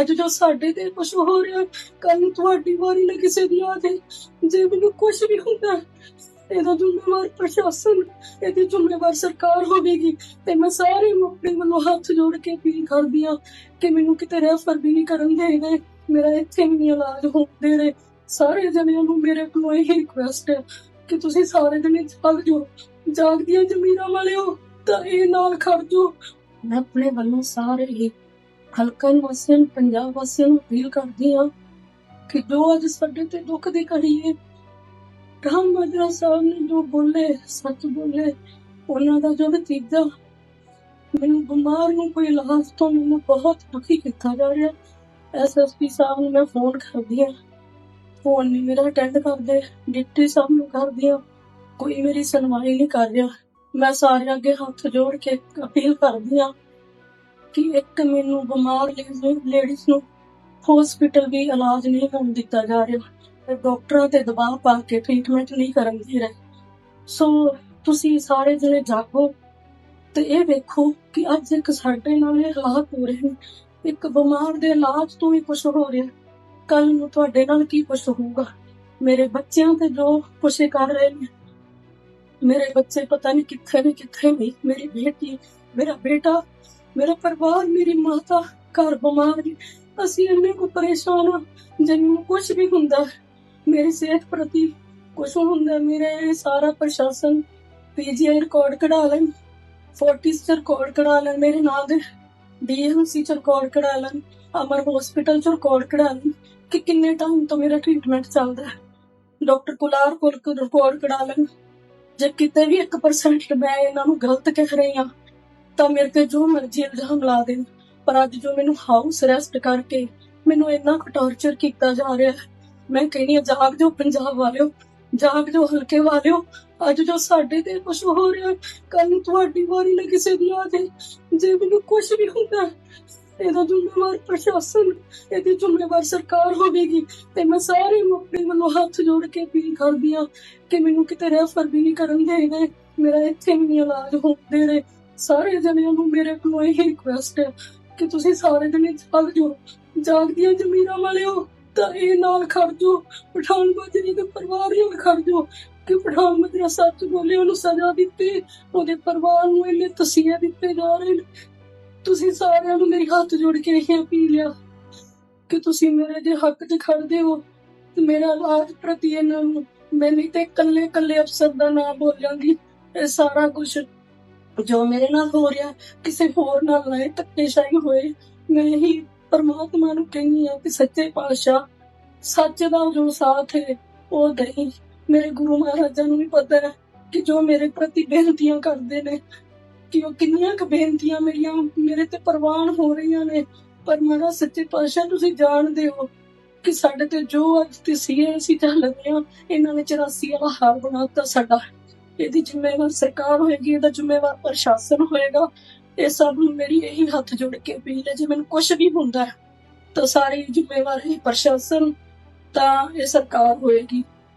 ਅੱਜ ਜੋ ਸਾਡੇ ਤੇ ਕੁਝ ਹੋ ਰਿਹਾ ਕੱਲ ਤੁਹਾਡੀ ਵਾਰੀ ਨਾ ਕਿਸੇ ਦੀ ਆ ਜਾਏ ਜੇ ਮੈਨੂੰ ਕੁਝ ਵੀ ਹੁੰਦਾ, ਇਹਦਾ ਜ਼ਿੰਮੇਵਾਰ ਪ੍ਰਸ਼ਾਸਨ, ਇਹਦੀ ਜ਼ਿੰਮੇਵਾਰ ਸਰਕਾਰ ਹੋਵੇਗੀ। ਤੇ ਮੈਂ ਸਾਰੇ ਆਪਣੇ ਵੱਲੋਂ ਹੱਥ ਜੋੜ ਕੇ ਅਪੀਲ ਕਰਦੀ ਹਾਂ ਕਿ ਮੈਨੂੰ ਕਿਤੇ ਰੈਫਰ ਵੀ ਨਹੀਂ ਕਰਨ ਦੇਗੇ ਮੇਰਾ ਇੱਥੇ ਵੀ ਨਹੀਂ ਇਲਾਜ ਹੁੰਦੇ ਰਹੇ ਸਾਰੇ ਜਣਿਆਂ ਨੂੰ ਮੇਰੇ ਕੋਲੋਂ ਇਹ ਰਿਕੁਐਸਟ ਹੈ ਕਿ ਤੁਸੀਂ ਸਾਰੇ ਜਣੇ ਜਾਗ ਜੋ ਜਾਗਦੀਆਂ ਜ਼ਮੀਰਾਂ ਵਾਲਿਓ, ਤਾਂ ਇਹ ਨਾਲ ਖੜ ਜਾਓ। ਮੈਂ ਆਪਣੇ ਵੱਲੋਂ ਸਾਰੇ ਹੀ ਹਲਕਾ ਵਾਸੀਆਂ ਨੂੰ, ਪੰਜਾਬ ਵਾਸੀਆਂ ਨੂੰ ਅਪੀਲ ਕਰਦੀ ਹਾਂ ਕਿ ਜੋ ਅੱਜ ਸਾਡੇ ਤੇ ਦੁੱਖ ਦੀ ਘੜੀ ਹੈ, ਰਾਮ ਮਾਜਰਾ ਸਾਹਿਬ ਨੇ ਜੋ ਬੋਲੇ, ਸੱਚ ਬੋਲੇ, ਉਹਨਾਂ ਦਾ ਜੋ ਨਤੀਜਾ, ਮੈਨੂੰ ਬਿਮਾਰ ਨੂੰ ਕੋਈ ਇਲਾਜ ਤੋਂ ਮੈਨੂੰ ਬਹੁਤ ਦੁਖੀ ਕੀਤਾ ਜਾ ਰਿਹਾ। ਐਸਐਸਪੀ ਸਾਹਿਬ ਨੂੰ ਮੈਂ ਫੋਨ ਕਰਦੀ ਹਾਂ। ਫੋਨ ਨਹੀਂ, ਮੇਰਾ ਅਟੈਂਡ ਕਰਦੇ, ਡਿਪਟੀ ਸਾਹਿਬ ਨੂੰ ਕਰਦੀ ਹਾਂ। ਕੋਈ ਮੇਰੀ ਸੁਣਵਾਈ ਨਹੀਂ ਕਰ ਰਿਹਾ। ਮੈਂ ਸਾਰਿਆਂ ਅੱਗੇ ਹੱਥ ਜੋੜ ਕੇ ਅਪੀਲ ਕਰਦੀ ਹਾਂ ਕਿ ਇੱਕ ਮੈਨੂੰ ਬਿਮਾਰ ਲੇਡੀਜ਼ ਨੂੰ ਹਸਪੀਟਲ ਵੀ ਇਲਾਜ ਨਹੀਂ ਹੋਣ ਦਿੱਤਾ ਜਾ ਰਿਹਾ। ਤੇ ਡਾਕਟਰਾਂ ਤੇ ਦਬਾਅ ਪਾ ਕੇ ਟ੍ਰੀਟਮੈਂਟ ਨਹੀਂ ਕਰਨ ਦੇ ਰਹੇ। ਸੋ ਤੁਸੀਂ ਸਾਰੇ ਜਣੇ ਜਾਗੋ ਤੇ ਇਹ ਵੇਖੋ ਕਿ ਅੱਜ ਇੱਕ ਸਾਡੇ ਨਾਲ ਇਹ ਹਾਲਾਤ ਹੋ ਰਹੇ ਨੇ। ਇੱਕ ਬਿਮਾਰ ਦੇ ਇਲਾਜ ਤੋਂ ਵੀ ਕੁਝ ਹੋ ਰਿਹਾ। ਕੱਲ ਨੂੰ ਤੁਹਾਡੇ ਨਾਲ ਕੀ ਕੁਝ ਹੋਊਗਾ? ਮੇਰੇ ਬੱਚਿਆਂ ਤੇ ਜੋ ਕੁਛ ਕਰ ਰਹੇ ਨੇ। ਮੇਰੇ ਬੱਚੇ ਪਤਾ ਨਹੀਂ ਕਿੱਥੇ ਨੇ, ਕਿੱਥੇ ਨਹੀਂ। ਮੇਰੀ ਬੇਟੀ ਮੇਰਾ ਬੇਟਾ ਮੇਰਾ ਪਰਿਵਾਰ, ਮੇਰੀ ਮਾਤਾ ਘਰ ਬਿਮਾਰ ਨੇ। ਅਸੀਂ ਇੰਨੇ ਕੋ ਪਰੇਸ਼ਾਨ ਹਾਂ ਜਿੰਨੂੰ ਕੁਝ ਵੀ ਹੁੰਦਾ, ਮੇਰੀ ਸਿਹਤ ਪ੍ਰਤੀ ਕੁਝ ਹੁੰਦਾ, ਮੇਰੇ ਸਾਰਾ ਪ੍ਰਸ਼ਾਸਨ ਪੀਜੀਆਈ ਰਿਕਾਰਡ ਕਢਾ ਲੈਣ 40 ਚ ਰਿਕਾਰਡ ਕਢਾ ਲੈਣ, ਮੇਰੇ ਨਾਲ ਦੇ ਡੀਐਮਸੀ ਚ ਰਿਕਾਰਡ ਕਢਾ ਲੈਣ, ਅਮਰ ਹਸਪੀਟਲ ਚ ਰਿਕਾਰਡ ਕਢਾ ਲੈਣ ਕਿ ਕਿੰਨੇ ਟਾਈਮ ਤੋਂ ਮੇਰਾ ਟ੍ਰੀਟਮੈਂਟ ਚੱਲਦਾ ਹੈ। ਡਾਕਟਰ ਕੁਲਾਰ ਕੋਲ ਰਿਕਾਰਡ ਕਢਾ ਲੈਣ। ਜੇ ਕਿਤੇ ਵੀ 1% ਮੈਂ ਇਹਨਾਂ ਨੂੰ ਗਲਤ ਕਹਿ ਰਹੀ ਹਾਂ ਤਾਂ ਮੇਰੇ ਤੇ ਜੋ ਮਰਜ਼ੀ ਇਲਜ਼ਾਮ ਲਾ ਦੇਣ, ਪਰ ਅੱਜ ਜੋ ਮੈਨੂੰ ਹਾਊਸ ਅਰੈਸਟ ਕਰਕੇ ਮੈਨੂੰ ਇੰਨਾ ਕੁ ਟੌਰਚਰ ਕੀਤਾ ਜਾ ਰਿਹਾ ਹੈ, ਮੈਂ ਕਹਿੰਦੀ ਹਾਂ, ਜਾਗ ਜੋ ਪੰਜਾਬ ਵਾਲਿਓ, ਜਾਗ ਜੋ ਹਲਕੇ ਵਾਲਿਓ, ਅੱਜ ਜੋ ਸਾਡੇ ਤੇ ਕੁਝ ਹੋ ਰਿਹਾ ਕੱਲ ਨੂੰ ਤੁਹਾਡੀ ਵਾਰੀ ਨਾ ਕਿਸੇ ਦੀ ਆ ਜਾਏ, ਜੇ ਮੈਨੂੰ ਕੁਝ ਵੀ ਹੁੰਦਾ, ਇਹਦਾ ਜ਼ਿੰਮੇਵਾਰ ਪ੍ਰਸ਼ਾਸਨ, ਇਹਦੀ ਜ਼ਿੰਮੇਵਾਰ ਸਰਕਾਰ ਹੋਵੇਗੀ, ਤੇ ਮੈਂ ਸਾਰੇ ਨੂੰ ਆਪਣੇ ਵੱਲੋਂ ਹੱਥ ਜੋੜ ਕੇ ਅਪੀਲ ਕਰਦੀ ਹਾਂ ਕਿ ਮੈਨੂੰ ਕਿਤੇ ਰੈਫਰ ਵੀ ਨਹੀਂ ਕਰਨ ਦੇਗੇ ਮੇਰਾ ਇੱਥੇ ਵੀ ਨਹੀਂ ਇਲਾਜ ਹੁੰਦੇ ਰਹੇ ਸਾਰੇ ਜਣਿਆਂ ਨੂੰ ਮੇਰੇ ਕੋਲੋਂ ਇਹ ਰਿਕੁਐਸਟ ਹੈ ਕਿ ਤੁਸੀਂ ਸਾਰੇ ਜਣੇ ਜਾਗ ਜਾਓ। ਜਾਗਦੀਆਂ ਜ਼ਮੀਰਾਂ ਵਾਲਿਓ, ਤਾਂ ਇਹ ਨਾਲ ਖੜ ਜਾਓ। ਪਠਾਨ ਮਾਜਰੇ ਦੇ ਪਰਿਵਾਰ ਨਾਲ ਖੜ ਜਾਓ ਕਿ ਪਠਾਨ ਮਾਜਰਾ ਸੱਚ ਬੋਲੇ ਉਹਨੂੰ ਸਜ਼ਾ ਦਿੱਤੀ, ਉਹਦੇ ਪਰਿਵਾਰ ਨੂੰ ਇੰਨੇ ਤਸੀਹੇ ਦਿੱਤੇ ਜਾ ਰਹੇ ਨੇ। ਤੁਸੀਂ ਸਾਰਿਆਂ ਨੂੰ ਮੇਰੀ ਹੱਥ ਜੋੜ ਕੇ ਇਹ ਅਪੀਲ ਆ ਕਿ ਤੁਸੀਂ ਮੇਰੇ ਦੇ ਹੱਕ 'ਚ ਖੜਦੇ ਹੋ, ਤੇ ਮੇਰਾ ਇਲਾਜ ਪ੍ਰਤੀ ਇਹਨਾਂ ਨੂੰ ਮੈਂ ਨਹੀਂ ਤੇ ਇਕੱਲੇ ਇਕੱਲੇ ਅਫਸਰ ਦਾ ਨਾਮ ਬੋਲਾਂਗੀ, ਇਹ ਸਾਰਾ ਕੁਝ ਜੋ ਮੇਰੇ ਨਾਲ ਹੋ ਰਿਹਾ, ਕਿਸੇ ਹੋਰ ਨਾਲ ਨਾ ਧੱਕੇਸ਼ਾਹੀ ਹੋਏ। ਮੈਂ ਹੀ ਪਰਮਾਤਮਾ ਨੂੰ ਕਹਿੰਦੀ ਆ ਕਿ ਸੱਚੇ ਪਾਤਸ਼ਾਹ, ਸੱਚ ਦਾ ਜੋ ਸਾਥ ਹੈ, ਉਹ ਦੇਈ। ਮੇਰੇ ਗੁਰੂ ਮਹਾਰਾਜਾਂ ਨੂੰ ਵੀ ਪਤਾ ਹੈ ਕਿ ਜੋ ਮੇਰੇ ਪ੍ਰਤੀ ਬੇਨਤੀਆਂ ਕਰਦੇ ਨੇ, ਕਿ ਉਹ ਕਿੰਨੀਆਂ ਕੁ ਬੇਨਤੀਆਂ ਮੇਰੀਆਂ, ਮੇਰੇ ਤੇ ਪ੍ਰਵਾਨ ਹੋ ਰਹੀਆਂ ਨੇ। ਪਰ ਮੇਰਾ ਸੱਚੇ ਪਾਤਸ਼ਾਹ, ਤੁਸੀਂ ਜਾਣਦੇ ਹੋ ਕਿ ਸਾਡੇ ਤੇ ਜੋ ਅੱਜ ਤੇ ਸੀਏ ਅਸੀਂ ਚੱਲਦੇ ਆ ਇਹਨਾਂ ਨੇ 84 ਵਾਲਾ ਹਾਲ ਬਣਾਤਾ ਸਾਡਾ। ਇਹਦੀ ਜ਼ਿੰਮੇਵਾਰ ਸਰਕਾਰ ਹੋਏਗੀ, ਇਹਦਾ ਜ਼ਿੰਮੇਵਾਰ ਪ੍ਰਸ਼ਾਸਨ ਹੋਏਗਾ। ਇਹ ਸਭ ਨੂੰ ਮੇਰੀ ਇਹੀ ਹੱਥ ਜੋੜ ਕੇ ਅਪੀਲ ਹੈ, ਜੇ ਮੈਨੂੰ ਕੁਝ ਵੀ ਹੁੰਦਾ ਤਾਂ ਸਾਰੀ ਜ਼ਿੰਮੇਵਾਰ ਇਹ ਪ੍ਰਸ਼ਾਸਨ, ਤਾਂ ਇਹ ਸਰਕਾਰ ਹੋਏਗੀ।